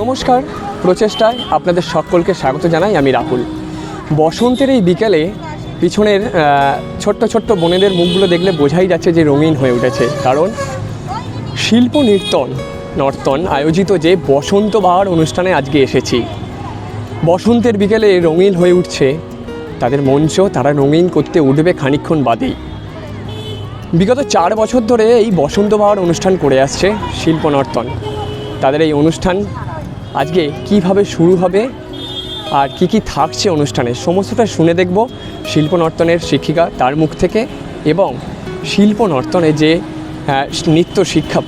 নমস্কার প্রচেষ্টায় আপনাদের সকলকে স্বাগত জানাই আমি রাহুল। বসন্তের এই বিকেলে পিছনের ছোট্ট ছোট্ট বোনেদের মুখগুলো দেখলে বোঝাই যাচ্ছে যে রঙিন হয়ে উঠেছে। কারণ শিল্প নৃত্যন নর্তন আয়োজিত যে বসন্ত বাহার অনুষ্ঠানে আজকে এসেছি। বসন্তের বিকেলে রঙিন হয়ে উঠছে, তাদের মঞ্চ তারা রঙিন করতে উঠবে খানিকক্ষণ বাদেই। বিগত চার বছর ধরে এই বসন্ত বাহার অনুষ্ঠান করে আসছে শিল্প নর্তন। তাদের এই অনুষ্ঠান আজকে কীভাবে শুরু হবে আর কি কি থাকছে অনুষ্ঠানে সমস্তটা শুনে দেখব শিল্প নর্তনের শিক্ষিকা তার মুখ থেকে এবং শিল্প নর্তনে যে আহ, নৃত্য শিক্ষা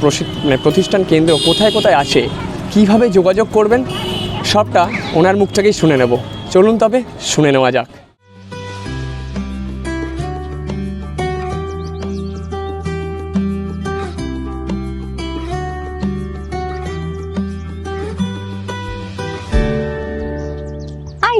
মানে প্রতিষ্ঠান কেন্দ্র কোথায় কোথায় আছে কীভাবে যোগাযোগ করবেন সবটা ওনার মুখ থেকেই শুনে নেব। চলুন তবে শুনে নেওয়া যাক।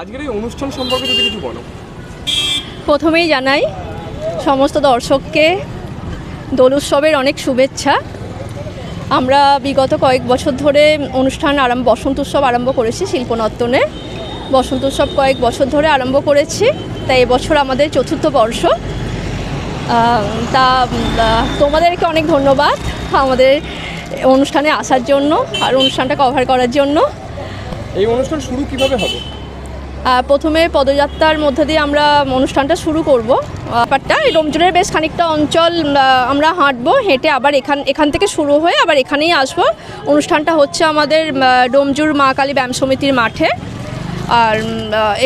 আজকের এই অনুষ্ঠান সম্পর্কে যদি কিছু বলো। প্রথমেই জানাই সমস্ত দর্শককে দোল উৎসবের অনেক শুভেচ্ছা। আমরা বিগত কয়েক বছর ধরে অনুষ্ঠান আরম্ভ বসন্ত উৎসব আরম্ভ করেছি শিল্পনর্তনে। বসন্ত উৎসব কয়েক বছর ধরে আরম্ভ করেছি তাই এবছর আমাদের চতুর্থ বর্ষ। তা তোমাদেরকে অনেক ধন্যবাদ আমাদের অনুষ্ঠানে আসার জন্য আর অনুষ্ঠানটা কভার করার জন্য। এই অনুষ্ঠান শুরু কীভাবে হবে? প্রথমে পদযাত্রার মধ্যে দিয়ে আমরা অনুষ্ঠানটা শুরু করব। ব্যাপারটা, এই ডোমজুরের বেশ খানিকটা অঞ্চল আমরা হাঁটবো, হেঁটে আবার এখান এখান থেকে শুরু হয়ে আবার এখানেই আসব। অনুষ্ঠানটা হচ্ছে আমাদের ডোমজুর মা কালী ব্যায়াম সমিতির মাঠে। আর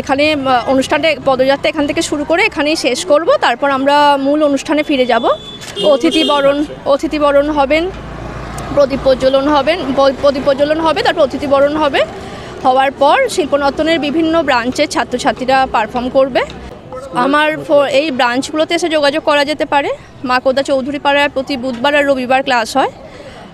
এখানে অনুষ্ঠানটা, পদযাত্রা এখান থেকে শুরু করে এখানেই শেষ করব। তারপর আমরা মূল অনুষ্ঠানে ফিরে যাব। অতিথি বরণ অতিথি বরণ হবেন, প্রদীপ প্রজ্বলন হবেন, প্রদীপ প্রজ্বলন হবে, তারপর অতিথি বরণ হবে। হওয়ার পর শিল্পনতনের বিভিন্ন ব্রাঞ্চের ছাত্রছাত্রীরা পারফর্ম করবে। আমার এই ব্রাঞ্চগুলোতে এসে যোগাযোগ করা যেতে পারে। মাকোদা চৌধুরী পাড়ায় প্রতি বুধবার আর রবিবার ক্লাস হয়।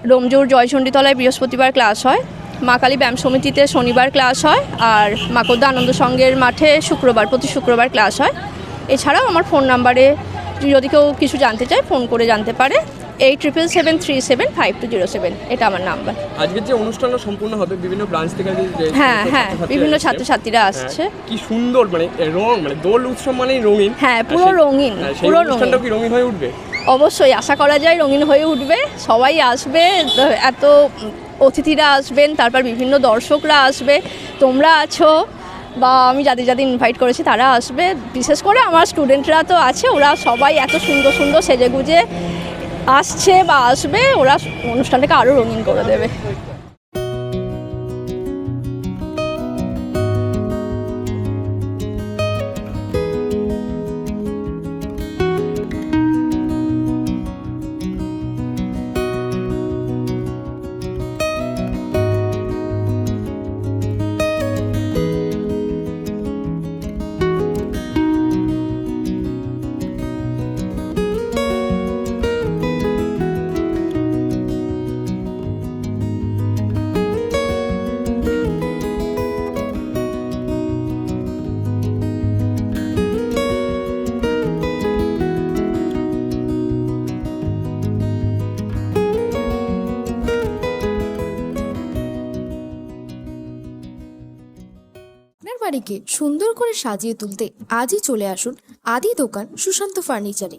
ডোমজুর জয়চণ্ডীতলায় বৃহস্পতিবার ক্লাস হয়। মা কালী ব্যায়াম সমিতিতে শনিবার ক্লাস হয় আর মাকোদা আনন্দ সংঘের মাঠে শুক্রবার, প্রতি শুক্রবার ক্লাস হয়। এছাড়াও আমার ফোন নাম্বারে যদি কেউ কিছু জানতে চায়, ফোন করে জানতে পারে। Eight triple seven three seven five two zero seven এটা আমার নাম্বার। আজকের যে অনুষ্ঠানটা সম্পূর্ণ হবে বিভিন্ন ব্রাঞ্চ থেকে হ্যাঁ হ্যাঁ বিভিন্ন ছাত্রছাত্রীরা আসছে। হ্যাঁ, কি সুন্দর মানে রং মানে দোল উৎসব মানেই রঙিন। হ্যাঁ, পুরো রঙিন, হ্যাঁ, পুরো অনুষ্ঠানটা রঙিন। কি রঙিন হয়ে উঠবে? অবশ্যই আশা করা যায় রঙিন হয়ে উঠবে। সবাই আসবে এত অতিথিরা আসবেন তারপর বিভিন্ন দর্শকরা আসবে তোমরা আছো বা আমি যাদের যাদের ইনভাইট করেছি তারা আসবে। বিশেষ করে আমার স্টুডেন্টরা তো আছে ওরা সবাই এত সুন্দর সুন্দর সেজেগুজে আসছে বা আসবে ওরা অনুষ্ঠানটাকে আরও রঙিন করে দেবে। বাড়িকে সুন্দর করে সাজিয়ে তুলতে আজই চলে আসুন আদি দোকান সুশান্ত ফার্নিচারে।